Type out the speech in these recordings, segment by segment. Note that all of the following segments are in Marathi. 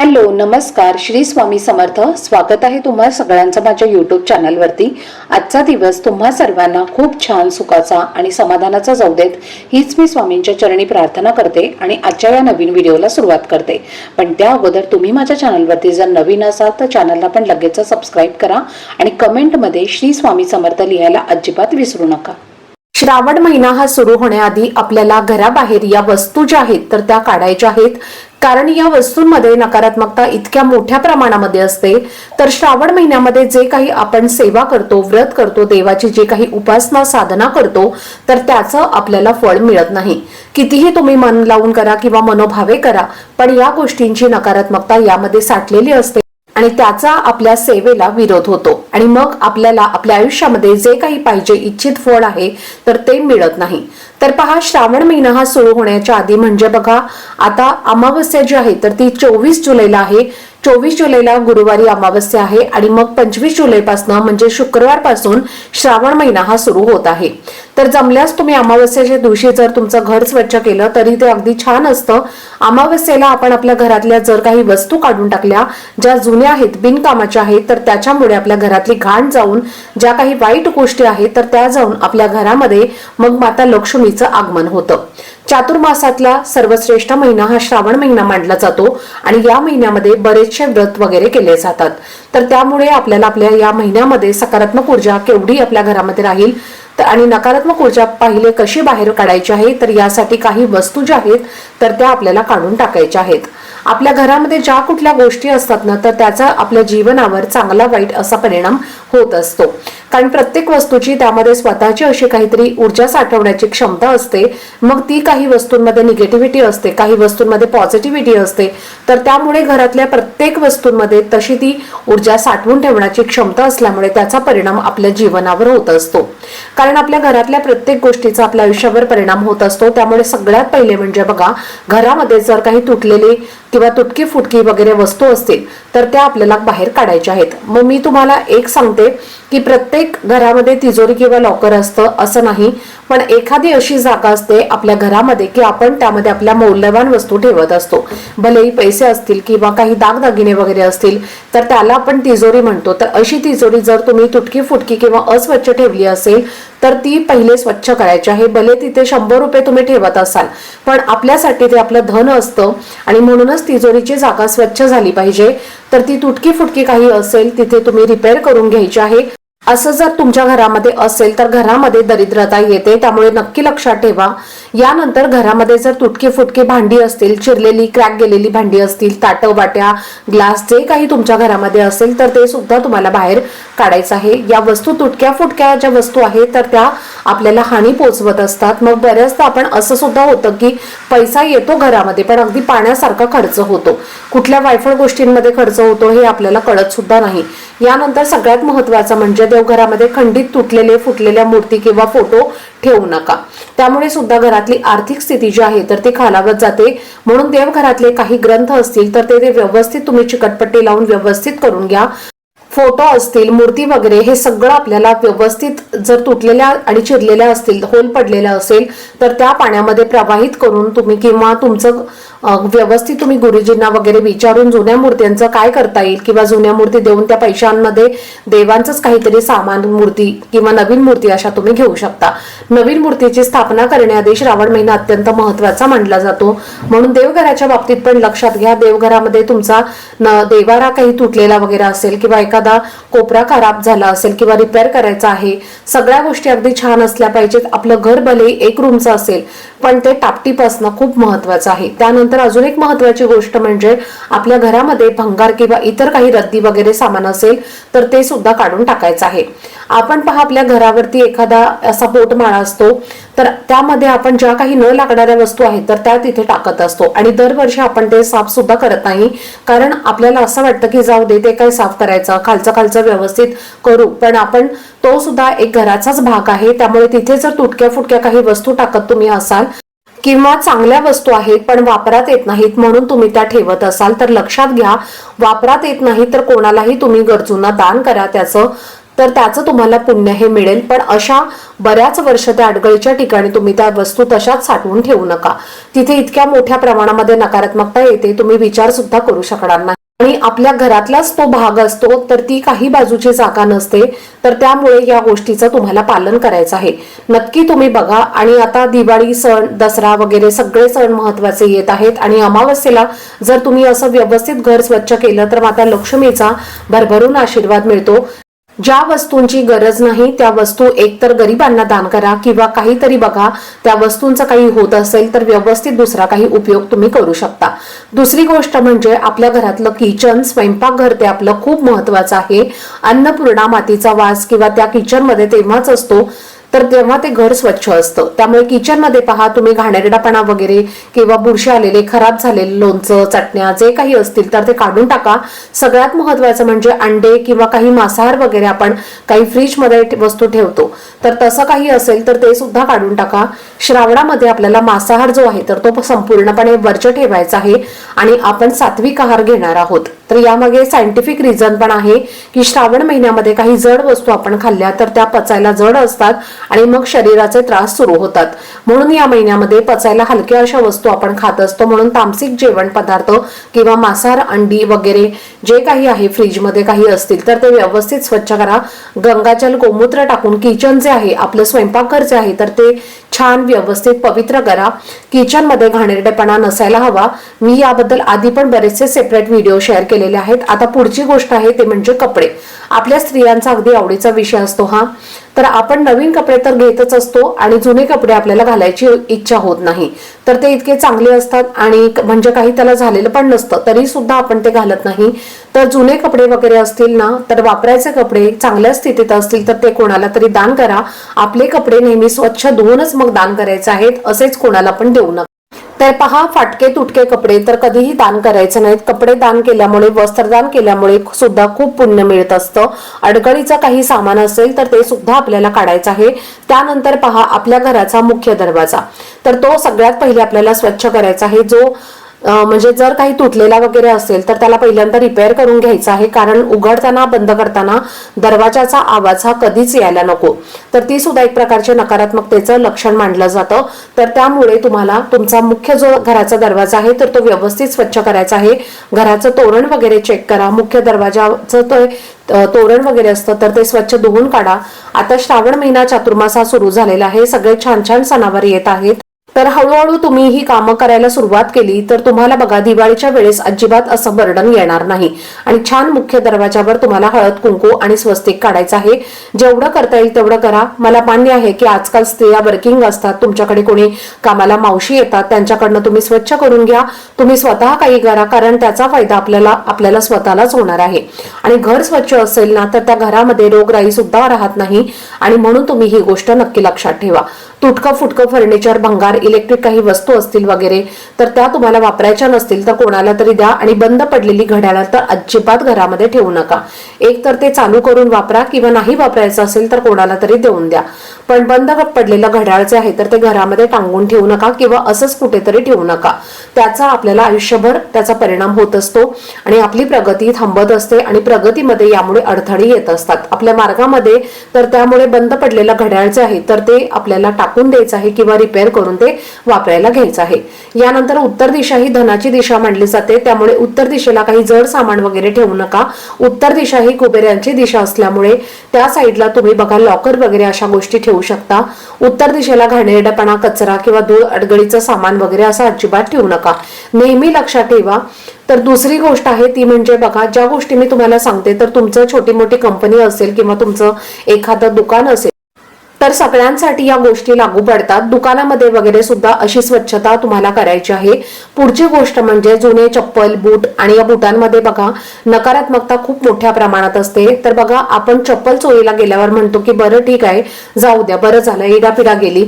हॅलो नमस्कार. श्री स्वामी समर्थ. स्वागत आहे तुम्हा सगळ्यांचं माझ्या यूट्यूब चॅनलवरती आजचा दिवस तुम्हा सर्वांना खूप छान सुखाचा आणि समाधानाचा जाऊ देत. हीच मी स्वामींच्या चरणी प्रार्थना करते आणि आजच्या या नवीन व्हिडिओला सुरुवात करते. पण त्या अगोदर तुम्ही माझ्या चॅनलवरती जर नवीन असाल तर चॅनलला पण लगेच सबस्क्राईब करा आणि कमेंटमध्ये श्री स्वामी समर्थ लिहायला अजिबात विसरू नका. श्रावण महिना हा सुरू होण्याआधी आपल्याला घराबाहेर या वस्तू ज्या आहेत तर त्या काढायच्या आहेत. कारण या वस्तूंमध्ये नकारात्मकता इतक्या मोठ्या प्रमाणामध्ये असते तर श्रावण महिन्यामध्ये जे काही आपण सेवा करतो व्रत करतो देवाची जे काही उपासना साधना करतो तर त्याचं आपल्याला फळ मिळत नाही. कितीही तुम्ही मन लावून करा किंवा मनोभावे करा पण या गोष्टींची नकारात्मकता यामध्ये साठलेली असते. आणि त्याचा आपल्या सेवेला विरोध होतो. आणि मग आपल्याला आपल्या आयुष्यामध्ये जे काही पाहिजे इच्छित फळ आहे तर ते मिळत नाही. तर पहा श्रावण महिना हा सुरू होण्याच्या आधी म्हणजे बघा आता अमावस्या जी आहे तर ती चोवीस जुलैला आहे. चोवीस जुलैला गुरुवारी अमावस्या आहे आणि मग पंचवीस जुलैपासून म्हणजे शुक्रवारपासून श्रावण महिना हा सुरू होत आहे. तर जमल्यास तुम्ही अमावस्याच्या दिवशी जर तुमचं घर स्वच्छ केलं तरी ते अगदी छान असतं. अमावस्येला आपण आपल्या घरातल्या जर काही वस्तू काढून टाकल्या ज्या जुन्या आहेत बिनकामाच्या आहेत तर त्याच्यामुळे आपल्या घरातली घाण जाऊन ज्या काही वाईट गोष्टी आहेत तर त्या जाऊन आपल्या घरामध्ये मग माता लक्ष्मीचं आगमन होतं. चातुर्मासातला सर्वश्रेष्ठ महिना हा श्रावण महिना मानला जातो आणि या महिन्यामध्ये बरेचसे व्रत वगैरे केले जातात. तर त्यामुळे आपल्याला आपल्या या महिन्यामध्ये सकारात्मक ऊर्जा केवढी आपल्या घरामध्ये राहील? तर आणि नकारात्मक ऊर्जा पाहिले कशी बाहेर काढायची आहे? तर यासाठी काही वस्तू ज्या आहेत तर त्या आपल्याला काढून टाकायच्या आहेत. आपल्या घरामध्ये ज्या कुठल्या गोष्टी असतात ना तर त्याचा आपल्या जीवनावर चांगला वाईट असा परिणाम होत असतो. कारण प्रत्येक वस्तूची त्यामध्ये स्वतःची अशी काहीतरी ऊर्जा साठवण्याची क्षमता असते. मग ती काही वस्तूंमध्ये निगेटिव्हिटी असते काही वस्तूंमध्ये पॉझिटिव्हिटी असते. तर त्यामुळे घरातल्या प्रत्येक वस्तूंमध्ये तशी ती ऊर्जा साठवून ठेवण्याची क्षमता असल्यामुळे त्याचा परिणाम आपल्या जीवनावर होत असतो. कारण आपल्या घरातल्या प्रत्येक गोष्टीचा आपल्या आयुष्यावर परिणाम होत असतो. त्यामुळे सगळ्यात पहिले म्हणजे बघा घरामध्ये जर काही तुटलेली किंवा तुटकी फुटकी वगैरे वस्तू असतील तर त्या आपल्याला बाहेर काढायच्या आहेत. मग मी तुम्हाला एक सांगते की प्रत्येक घरामध्ये तिजोरी किंवा लॉकर असतं असं नाही. पण एखादी अशी जागा असते आपल्या घरामध्ये की आपण त्यामध्ये आपल्या मौल्यवान वस्तू ठेवत असतो. भलेही पैसे असतील किंवा काही दागदागिने वगैरे असतील तर त्याला आपण तिजोरी म्हणतो. तर अशी तिजोरी जर तुम्ही तुटकी फुटकी किंवा अस्वच्छ ठेवली असेल तर ती पहिले स्वच्छ करायची आहे. भले तिथे शंभर रुपये तुम्ही ठेवत असाल पण आपल्यासाठी ते आपलं धन असतं आणि म्हणूनच तिजोरीची जागा स्वच्छ झाली पाहिजे. तर ती तुटकी फुटकी काही असेल तिथे तुम्ही रिपेअर करून घ्यायची आहे. असं जर तुमच्या घरामध्ये असेल तर घरामध्ये दरिद्रता येते त्यामुळे नक्की लक्षात ठेवा. यानंतर घरामध्ये जर तुटकी फुटकी भांडी असतील चिरलेली क्रॅक गेलेली भांडी असतील ताटं वाट्या ग्लास जे काही तुमच्या घरामध्ये असेल तर ते सुद्धा तुम्हाला बाहेर काढायचं आहे. या वस्तू तुटक्या फुटक्या ज्या वस्तू आहेत तर त्या आपल्याला हानी पोचवत असतात. मग बऱ्याचदा आपण असं सुद्धा होतं की पैसा येतो घरामध्ये पण अगदी पाण्यासारखा खर्च होतो. कुठल्या वायफळ गोष्टींमध्ये खर्च होतो हे आपल्याला कळत सुद्धा नाही. यानंतर सगळ्यात महत्वाचं म्हणजे देवघरामध्ये खंडित तुटलेले फुटलेल्या मूर्ती किंवा फोटो ठेवू नका. त्यामुळे सुद्धा घरातली आर्थिक स्थिती जी आहे तर ती खालावत जाते. म्हणून देवघरातले काही ग्रंथ असतील तर ते ते व्यवस्थित तुम्ही चिकटपट्टी लावून व्यवस्थित करून घ्या. फोटो असतील मूर्ती वगैरे हे सगळं आपल्याला व्यवस्थित जर तुटलेल्या आणि चिरलेल्या असतील होल पडलेल्या असेल तर त्या पाण्यामध्ये प्रवाहित करून तुम्ही किंवा तुमचं व्यवस्थित तुम्ही गुरुजींना वगैरे विचारून जुन्या मूर्त्यांचं काय करता येईल किंवा जुन्या मूर्ती देऊन त्या पैशांमध्ये देवांचंच काहीतरी सामान मूर्ती किंवा नवीन मूर्ती अशा तुम्ही घेऊ शकता. नवीन मूर्तीची स्थापना करण्याआधी श्रावण महिना अत्यंत महत्त्वाचा मानला जातो. म्हणून देवघराच्या बाबतीत पण लक्षात घ्या देवघरामध्ये तुमचा न देवारा काही तुटलेला वगैरे असेल किंवा एखादा कोपरा खराब झाला असेल किंवा रिपेअर करायचा आहे सगळ्या गोष्टी अगदी छान असल्या पाहिजेत. आपलं घर भले एक रूमचं असेल पण ते टापटीप असणं खूप महत्वाचं आहे. त्यानंतर अजून एक महत्वाची गोष्ट म्हणजे आपल्या घरामध्ये भंगार किंवा इतर काही रद्दी वगैरे सामान असेल तर ते सुद्धा काढून टाकायचं आहे. आपण पहा आपल्या घरावरती एखादा असा पोटमाळा असतो तर त्यामध्ये आपण ज्या काही न लागणाऱ्या वस्तू आहेत तर त्या तिथे टाकत असतो. आणि दरवर्षी आपण ते साफ सुद्धा करत नाही कारण आपल्याला असं वाटतं की जाऊ दे ते काय साफ करायचं खालचं खालचं व्यवस्थित करू. पण आपण तो सुद्धा एक घराचाच भाग आहे त्यामुळे तिथे जर तुटक्या फुटक्या काही वस्तू टाकत तुम्ही असाल किंवा चांगल्या वस्तू आहेत पण वापरात येत नाहीत म्हणून तुम्ही त्या ठेवत असाल तर लक्षात घ्या वापरात येत नाही तर कोणालाही तुम्ही गरजूंना दान करा त्याचं. तर त्याचं तुम्हाला पुण्य हे मिळेल पण अशा बऱ्याच वर्ष त्या अडगळीच्या ठिकाणी तुम्ही त्या वस्तू तशाच साठवून ठेवू नका. तिथे इतक्या मोठ्या प्रमाणामध्ये नकारात्मकता येते तुम्ही विचार सुद्धा करू शकणार नाही. आणि आपल्या घरातलाच तो भाग असतो तर ती काही बाजूची जागा नसते. तर त्यामुळे या गोष्टीचं तुम्हाला पालन करायचं आहे. नक्की तुम्ही बघा. आणि आता दिवाळी सण दसरा वगैरे सगळे सण महत्त्वाचे येत आहेत. आणि अमावस्येला जर तुम्ही असं व्यवस्थित घर स्वच्छ केलं तर माता लक्ष्मीचा भरभरून आशीर्वाद मिळतो. ज्या वस्तूंची गरज नाही त्या वस्तू एकतर गरिबांना दान करा किंवा काहीतरी बघा त्या वस्तूंचं काही होत असेल तर व्यवस्थित दुसरा काही उपयोग तुम्ही करू शकता. दुसरी गोष्ट म्हणजे आपल्या घरातलं किचन स्वयंपाकघर ते आपलं खूप महत्वाचं आहे. अन्नपूर्णा मातीचा वास किंवा त्या किचनमध्ये तेव्हाच असतो तर तेव्हा ते घर स्वच्छ असतं. त्यामुळे किचनमध्ये पहा तुम्ही घाणेरडापणा वगैरे किंवा बुरशी आलेले खराब झालेले लोणचं चटण्या जे काही असतील तर ते काढून टाका. सगळ्यात महत्वाचं म्हणजे अंडे किंवा काही मांसाहार वगैरे आपण काही फ्रीजमध्ये वस्तू ठेवतो. तर तसं काही असेल तर ते सुद्धा काढून टाका. श्रावणामध्ये आपल्याला मांसाहार जो आहे तर तो संपूर्णपणे वर्ज ठेवायचा आहे आणि आपण सात्विक आहार घेणार आहोत. तर यामागे सायंटिफिक रिझन पण आहे की श्रावण महिन्यामध्ये काही जड वस्तू आपण खाल्ल्या तर त्या पचायला जड असतात आणि मग शरीराचे त्रास सुरू होतात. म्हणून या महिन्यामध्ये पचायला हलक्या अशा वस्तू आपण खात असतो. म्हणून तामसिक जेवण पदार्थ किंवा मांसाहार अंडी वगैरे जे काही आहे फ्रीजमध्ये काही असतील तर ते व्यवस्थित स्वच्छ करा. गंगाजल गोमूत्र टाकून किचन जे आहे आपलं स्वयंपाकघर जे आहे तर ते छान व्यवस्थित पवित्र करा. किचनमध्ये घाणेरडेपणा नसायला हवा. मी याबद्दल आधी पण बरेचसे सेपरेट व्हिडिओ शेअर केले केलेले आहेत. आता पुढची गोष्ट आहे ते म्हणजे कपडे. आपल्या स्त्रियांचा अगदी आवडीचा विषय असतो हा. तर आपण नवीन कपडे तर घेतच असतो आणि जुने कपडे आपल्याला घालायची इच्छा होत नाही. तर ते इतके चांगले असतात आणि म्हणजे काही त्याला झालेलं पण नसतं. तरी सुद्धा आपण ते घालत नाही. तर जुने कपडे वगैरे असतील ना तर वापरायचे कपडे चांगल्या स्थितीत असतील तर ते कोणाला तरी दान करा. आपले कपडे नेहमी स्वच्छ धुवूनच मग दान करायचे आहेत असेच कोणाला पण देऊ नका. तर पहा फाटके तुटके कपडे तर कधीही दान करायचे नाहीत. कपडे दान केल्यामुळे वस्त्रदान केल्यामुळे सुद्धा खूप पुण्य मिळत असतं. अडगळीचं काही सामान असेल तर ते सुद्धा आपल्याला काढायचं आहे. त्यानंतर पहा आपल्या घराचा मुख्य दरवाजा. तर तो सगळ्यात पहिले आपल्याला स्वच्छ करायचा आहे. जो म्हणजे जर काही तुटलेला वगैरे असेल तर त्याला पहिल्यांदा रिपेअर करून घ्यायचा आहे. कारण उघडताना बंद करताना दरवाजाचा आवाज हा कधीच यायला नको. तर ती सुद्धा एक प्रकारचे नकारात्मकतेचं लक्षण मानलं जातं. तर त्यामुळे तुम्हाला तुमचा मुख्य जो घराचा दरवाजा आहे तर तो व्यवस्थित स्वच्छ करायचा आहे. घराचं तोरण वगैरे चेक करा. मुख्य दरवाजाचं तो तोरण वगैरे असतं तर ते स्वच्छ धुवून काढा. आता श्रावण महिना चातुर्मास हा सुरू झालेला आहे. सगळे छान छान सणावर येत आहेत. तर हळूहळू तुम्ही ही कामं करायला सुरुवात केली तर तुम्हाला बघा दिवाळीच्या वेळेस अजिबात असं बर्डन येणार नाही. आणि छान मुख्य दरवाजावर तुम्हाला हळद कुंकू आणि स्वस्तिक काढायचं आहे. जेवढं करता येईल तेवढं करा. मला मान्य आहे की आजकाल स्त्रिया वर्किंग असतात. तुमच्याकडे कोणी कामाला मावशी येतात त्यांच्याकडनं तुम्ही स्वच्छ करून घ्या. तुम्ही स्वतः काही करा कारण त्याचा फायदा आपल्याला आपल्याला स्वतःलाच होणार आहे. आणि घर स्वच्छ असेल ना तर त्या घरामध्ये रोगराई सुद्धा राहत नाही. आणि म्हणून तुम्ही ही गोष्ट नक्की लक्षात ठेवा. तुटकं फुटकं फर्निचर भंगार इलेक्ट्रिक काही वस्तू असतील वगैरे तर त्या तुम्हाला वापरायच्या नसतील तर कोणाला तरी द्या आणि बंद पडलेली घड्याळ तर अजिबात घरामध्ये ठेवू नका. एक तर ते चालू करून वापरा किंवा नाही वापरायचं असेल तर कोणाला तरी देऊन द्या. पण बंद पडलेलं घड्याळ जे आहे तर ते घरामध्ये टांगून ठेवू नका किंवा असंच कुठेतरी ठेवू नका. त्याचा आपल्याला आयुष्यभर त्याचा परिणाम होत असतो आणि आपली प्रगती थांबत असते आणि प्रगतीमध्ये यामुळे अडथळे येत असतात. आपल्या मार्गामध्ये तर त्यामुळे बंद पडलेलं घड्याळ जे आहे तर ते आपल्याला टाकून द्यायचं आहे किंवा रिपेअर करून ते वापरायला घ्यायचं आहे. यानंतर उत्तर दिशा ही धनाची दिशा मानली जाते. त्यामुळे उत्तर दिशेला काही जड सामान वगैरे ठेवू नका. उत्तर दिशा ही कुबेरांची दिशा असल्यामुळे त्या साईडला तुम्ही बघा लॉकर वगैरे अशा गोष्टी ठेवू शकता. उत्तर दिशेला घाणेरडेपणा कचरा किंवा धूळ अडगळीचं सामान वगैरे असं अजिबात ठेवू नका. नेहमी लक्षात ठेवा. तर दुसरी गोष्ट आहे ती म्हणजे बघा ज्या गोष्टी मी तुम्हाला सांगते तर तुमचं छोटी मोठी कंपनी असेल किंवा तुमचं एखादं दुकान असेल तर सगळ्यांसाठी या गोष्टी लागू पडतात. दुकानामध्ये वगैरे सुद्धा अशी स्वच्छता तुम्हाला करायची आहे. पुढची गोष्ट म्हणजे जुने चप्पल बूट आणि या बुटांमध्ये बघा नकारात्मकता खूप मोठ्या प्रमाणात असते. तर बघा आपण चप्पल चोरीला गेल्यावर म्हणतो की बरं ठीक आहे. जाऊ द्या. बरं झालं. इडापिडा गेली.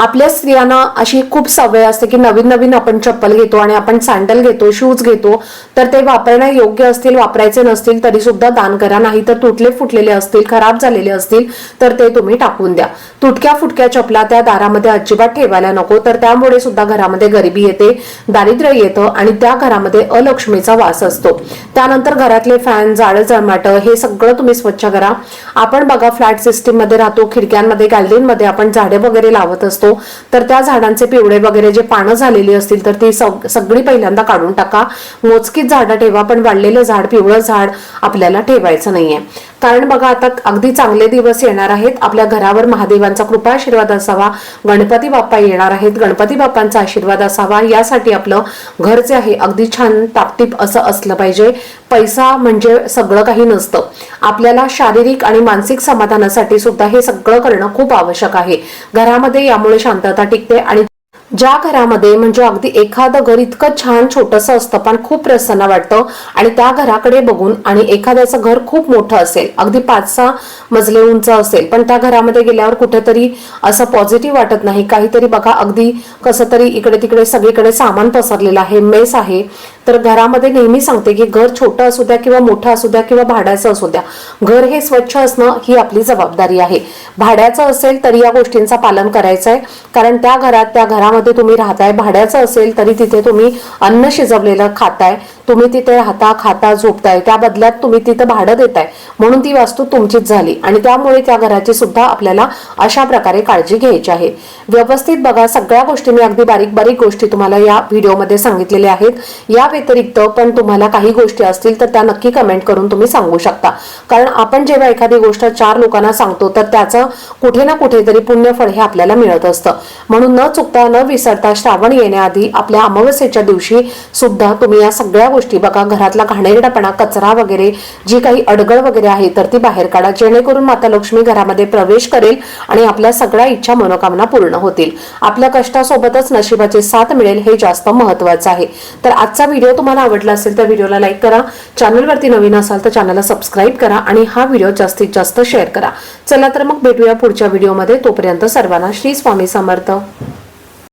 आपल्या स्त्रियांना अशी खूप सवय असते की नवीन नवीन आपण चप्पल घेतो आणि आपण सँडल घेतो शूज घेतो तर ते वापरण्या योग्य असतील वापरायचे नसतील तरी सुद्धा दान करा. नाही तर तुटले फुटलेले असतील खराब झालेले असतील तर ते तुम्ही टाकून द्या. तुटक्या फुटक्या चपला त्या दारामध्ये अजिबात ठेवायला नको. तर त्यामुळे सुद्धा घरामध्ये गरिबी येते दारिद्र्य येतं आणि त्या घरामध्ये अलक्ष्मीचा वास असतो. त्यानंतर घरातले फॅन जाळं जळमाटं हे सगळं तुम्ही स्वच्छ करा. आपण बघा फ्लॅट सिस्टीममध्ये राहतो खिडक्यांमध्ये गॅलरीमध्ये आपण झाडे वगैरे लावत असतो. तर त्या झाडांचे पिवळे वगैरे जे पानं झालेली असतील तर ती सग- सगळी पहिल्यांदा काढून टाका. मोजकीच झाडं ठेवा पण वाढलेलं झाड पिवळं झाड आपल्याला ठेवायचं नाहीये. कारण बघा आता अगदी चांगले दिवस येणार आहेत. आपल्या घरावर महादेवांचा कृपा आशीर्वाद असावा गणपती बाप्पा येणार आहेत. गणपती बाप्पांचा आशीर्वाद असावा यासाठी आपलं घर जे आहे अगदी छान टापटीप असं असलं पाहिजे. पैसा म्हणजे सगळं काही नसतं. आपल्याला शारीरिक आणि मानसिक समाधानासाठी सुद्धा हे सगळं करणं खूप आवश्यक आहे. घरामध्ये यामुळे शांतता टिकते आणि ज्या घरामध्ये म्हणजे अगदी एखादं घर इतकं छान छोटंसं असतं पण खूप प्रसन्न वाटतं. आणि त्या घराकडे बघून आणि एखाद्याचं घर खूप मोठं असेल अगदी पाच सहा मजले उंच असेल पण त्या घरामध्ये गेल्यावर कुठेतरी असं पॉझिटिव्ह वाटत नाही. काहीतरी बघा अगदी कसं तरी इकडे तिकडे सगळीकडे सामान पसरलेलं आहे मेस आहे. तर घरामध्ये नेहमी सांगते की घर छोटं असू द्या किंवा मोठं असू द्या किंवा भाड्याचं असू द्या. घर हे स्वच्छ असणं ही आपली जबाबदारी आहे. भाड्याचं असेल तरी या गोष्टींचा पालन करायचं आहे कारण त्या घरात त्या घरामध्ये घरामध्ये तुम्ही राहताय भाड्याचं असेल तरी तिथे तुम्ही अन्न शिजवलेलं खाताय तुम्ही तिथे राहता खाता झोपताय त्या बदल्यात तुम्ही तिथं भाडं देताय. म्हणून ती वास्तू तुमचीच झाली. आणि त्यामुळे त्या घराची सुद्धा आपल्याला अशा प्रकारे काळजी घ्यायची आहे. व्यवस्थित बघा सगळ्या गोष्टी मी अगदी बारीक बारीक गोष्टी तुम्हाला या व्हिडिओमध्ये सांगितलेल्या आहेत. या व्यतिरिक्त पण तुम्हाला काही गोष्टी असतील तर त्या नक्की कमेंट करून तुम्ही सांगू शकता. कारण आपण जेव्हा एखादी गोष्ट चार लोकांना सांगतो तर त्याचं कुठे ना कुठेतरी पुण्यफळ हे आपल्याला मिळत असतं. म्हणून न चुकता न विसरता श्रावण येण्याआधी आपल्या अमावस्येच्या दिवशी सुद्धा तुम्ही या सगळ्या गोष्टी बघा. घरातला घाणेरडापणा कचरा वगैरे जी काही अडगळ वगैरे आहे तर ती बाहेर काढा. जेणेकरून माता लक्ष्मी घरामध्ये प्रवेश करेल आणि आपल्या सगळ्या इच्छा मनोकामना पूर्ण होतील. आपल्या कष्टासोबतच नशिबाचे साथ मिळेल हे जास्त महत्वाचं आहे. तर आजचा व्हिडिओ तुम्हाला आवडला असेल तर व्हिडिओला लाईक करा. चॅनलवरती नवीन असाल तर चॅनलला सबस्क्राईब करा आणि हा व्हिडिओ जास्तीत जास्त शेअर करा. चला तर मग भेटूया पुढच्या व्हिडिओमध्ये. तोपर्यंत सर्वांना श्री स्वामी समर्थ.